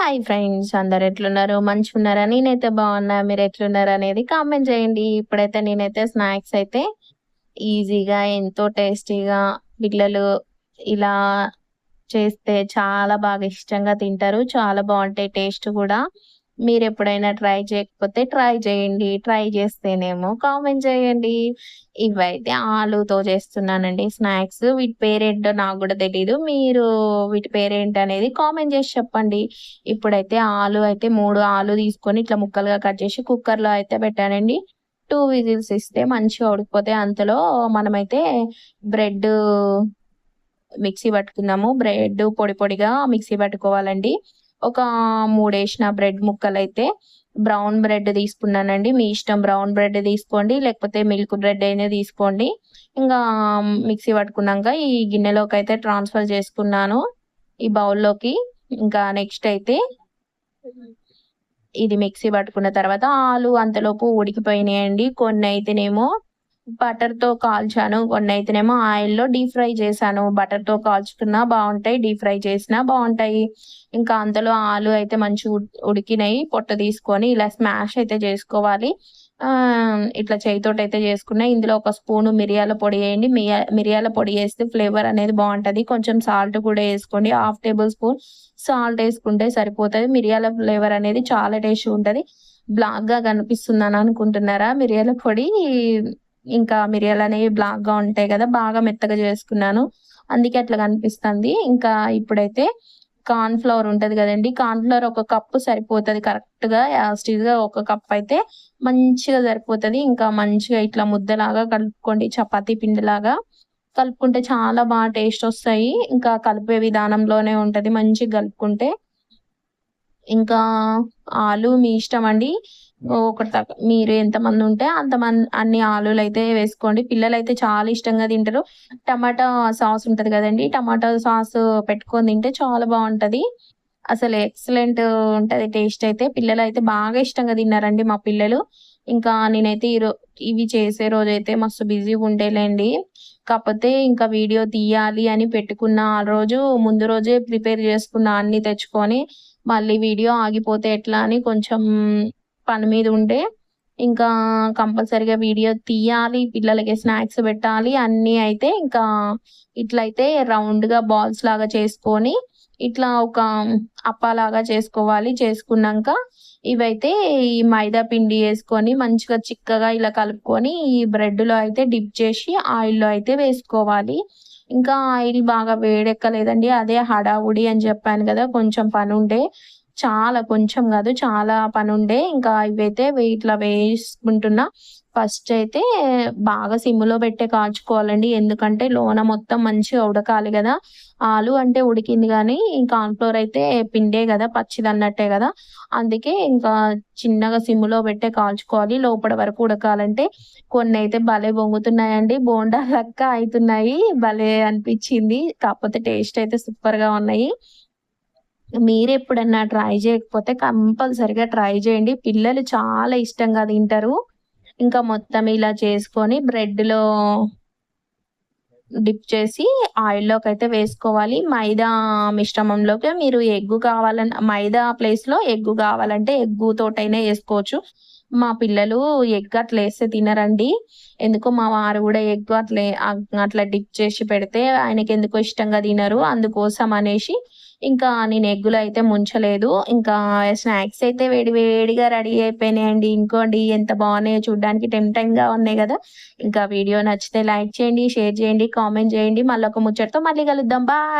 Hi friends అందరు ఎట్లున్నారు? మంచిగా ఉన్నారా నేనైతే బాగున్నా. మీరు ఎట్లున్నారు అనేది కామెంట్ చేయండి. ఇప్పుడైతే నేనైతే స్నాక్స్ అయితే ఈజీగా ఎంతో టేస్టీగా పిల్లలు ఇలా చేస్తే చాలా బాగా ఇష్టంగా తింటారు. చాలా బాగుంటాయి టేస్ట్ కూడా. మీరు ఎప్పుడైనా ట్రై చేయకపోతే ట్రై చేయండి ట్రై చేస్తేనేమో కామెంట్ చేయండి. ఇవైతే ఆలుతో చేస్తున్నానండి స్నాక్స్. వీటి పేరేంటో నాకు కూడా తెలీదు. మీరు వీటి పేరేంటి అనేది కామెంట్ చేసి చెప్పండి. ఇప్పుడైతే ఆలు అయితే మూడు ఆలు తీసుకొని ఇట్లా ముక్కలుగా కట్ చేసి కుక్కర్లో అయితే పెట్టానండి. టూ విజిల్స్ ఇస్తే మంచిగా ఉడికిపోతే అంతలో మనమైతే బ్రెడ్ మిక్సీ పట్టుకున్నాము బ్రెడ్ పొడి పొడిగా మిక్సీ పట్టుకోవాలండి. ఒక మూడు వేసిన బ్రెడ్ ముక్కలు అయితే బ్రౌన్ బ్రెడ్ తీసుకున్నానండి. మీ ఇష్టం బ్రౌన్ బ్రెడ్ తీసుకోండి లేకపోతే మిల్క్ బ్రెడ్ అయినా తీసుకోండి. ఇంకా మిక్సీ పట్టుకున్నాక ఈ గిన్నెలోకి అయితే ట్రాన్స్ఫర్ చేసుకున్నాను ఈ బౌల్లోకి. ఇంకా నెక్స్ట్ అయితే ఇది మిక్సీ పట్టుకున్న తర్వాత ఆలు అంతలోపు ఉడికిపోయినాయండి. కొన్ని అయితేనేమో బటర్తో కాల్చాను. కొన్ని అయితేనేమో ఆయిల్లో డీప్ ఫ్రై చేశాను. బటర్తో కాల్చుకున్నా బాగుంటాయి డీప్ ఫ్రై చేసినా బాగుంటాయి. ఇంకా అందులో ఆలు అయితే మంచి ఉడికినాయి. పొట్ట తీసుకొని ఇలా స్మాష్ అయితే చేసుకోవాలి. ఇట్లా చేయితోటి అయితే చేసుకున్నా. ఇందులో ఒక స్పూన్ మిరియాల పొడి వేయండి. మిరియాల పొడి వేస్తే ఫ్లేవర్ అనేది బాగుంటుంది. కొంచెం సాల్ట్ కూడా వేసుకోండి. హాఫ్ టేబుల్ స్పూన్ సాల్ట్ వేసుకుంటే సరిపోతుంది. మిరియాల ఫ్లేవర్ అనేది చాలా టేస్ట్ ఉంటుంది. బ్లాక్గా కనిపిస్తుందని అనుకుంటున్నారా? మిరియాల పొడి ఇంకా మిరియాలు అనేవి బ్లాక్గా ఉంటాయి కదా బాగా మెత్తగా చేసుకున్నాను. అందుకే అట్లా కనిపిస్తుంది. ఇంకా ఇప్పుడైతే కార్న్ ఫ్లవర్ ఉంటది కదండి. కార్న్ ఫ్లవర్ ఒక కప్పు సరిపోతుంది కరెక్ట్గా యాస్టీజ్గా ఒక కప్ అయితే మంచిగా సరిపోతుంది. ఇంకా మంచిగా ఇట్లా ముద్దలాగా కలుపుకోండి. చపాతీ పిండిలాగా కలుపుకుంటే చాలా బాగా టేస్ట్ వస్తాయి. ఇంకా కలిపే విధానంలోనే ఉంటది. మంచిగా కలుపుకుంటే. ఇంకా ఆలు మీ ఇష్టం అండి? ఒకటి మీరు ఎంతమంది ఉంటే అంతమంది అన్ని ఆలులు అయితే వేసుకోండి. పిల్లలు అయితే చాలా ఇష్టంగా తింటారు. టమాటా సాస్ ఉంటది కదండి టమాటా సాస్ పెట్టుకొని తింటే చాలా బాగుంటది. అసలు ఎక్సలెంట్ ఉంటది టేస్ట్ అయితే. పిల్లలు అయితే బాగా ఇష్టంగా తిన్నారండి మా పిల్లలు. ఇంకా నేనైతే ఈ ఇవి చేసే రోజు అయితే మస్తు బిజీగా ఉండేలేండి. కాకపోతే ఇంకా వీడియో తీయాలి అని పెట్టుకున్న ఆ రోజు ముందు రోజే ప్రిపేర్ చేసుకున్న అన్ని తెచ్చుకొని మళ్ళీ వీడియో ఆగిపోతే ఎట్లా అని కొంచెం పని మీద ఉండే. ఇంకా కంపల్సరిగా వీడియో తీయాలి పిల్లలకి స్నాక్స్ పెట్టాలి అన్నీ అయితే ఇంకా ఇట్లయితే రౌండ్గా బాల్స్ లాగా చేసుకొని ఇట్లా ఒక అప్పలాగా చేసుకోవాలి. చేసుకున్నాక ఇవైతే ఈ మైదా పిండి వేసుకొని మంచిగా చిక్కగా ఇలా కలుపుకొని ఈ బ్రెడ్లో అయితే డిప్ చేసి ఆయిల్లో అయితే వేసుకోవాలి. ఇంకా ఆయిల్ బాగా వేడెక్కలేదండి. అదే హడావుడి అని చెప్పాను కదా కొంచెం పని ఉండే చాలా కొంచెం కాదు చాలా పని ఉండే ఇంకా ఇవైతే ఇట్లా వేసుకుంటున్నా. ఫస్ట్ అయితే బాగా సిమ్లో పెట్టే కాల్చుకోవాలండి ఎందుకంటే లోన మొత్తం మంచిగా ఉడకాలి కదా. ఆలు అంటే ఉడికింది కానీ కార్న్ఫ్లోర్ అయితే పిండే కదా పచ్చిది అన్నట్టే కదా. అందుకే ఇంకా చిన్నగా సిమ్లో పెట్టే కాల్చుకోవాలి లోపల వరకు ఉడకాలంటే కొన్ని అయితే భలే బొంగుతున్నాయండి. బోండా లక్క అవుతున్నాయి. భలే అనిపించింది. కాకపోతే టేస్ట్ అయితే సూపర్గా ఉన్నాయి. మీరు ఎప్పుడన్నా ట్రై చేయకపోతే కంపల్సరిగా ట్రై చేయండి. పిల్లలు చాలా ఇష్టంగా తింటారు. ఇంకా మొత్తం ఇలా చేసుకొని బ్రెడ్లో డిప్ చేసి ఆయిల్లోకి అయితే వేసుకోవాలి. మైదా మిశ్రమంలోకి మీరు ఎగ్గు కావాలన్న మైదా ప్లేస్లో ఎగ్గు కావాలంటే ఎగ్గు తోటైనా వేసుకోవచ్చు. మా పిల్లలు ఎగ్ అట్లా వేస్తే తినరండి. ఎందుకో మా వారు కూడా ఎగ్ అట్లా అట్లా డిప్ చేసి పెడితే ఆయనకి ఎందుకో ఇష్టంగా తినరు. అందుకోసం అనేసి ఇంకా నేను ఎగ్గులు అయితే ముంచలేదు. ఇంకా స్నాక్స్ అయితే వేడి వేడిగా రెడీ అయిపోయినాయండి. ఇంకోండి ఎంత బాగున్నాయో చూడడానికి టెంప్టైంగ్గా ఉన్నాయి కదా. ఇంకా వీడియో నచ్చితే లైక్ చేయండి షేర్ చేయండి కామెంట్ చేయండి. మళ్ళీ ఒక ముచ్చటతో మళ్ళీ కలుద్దాం. బాయ్.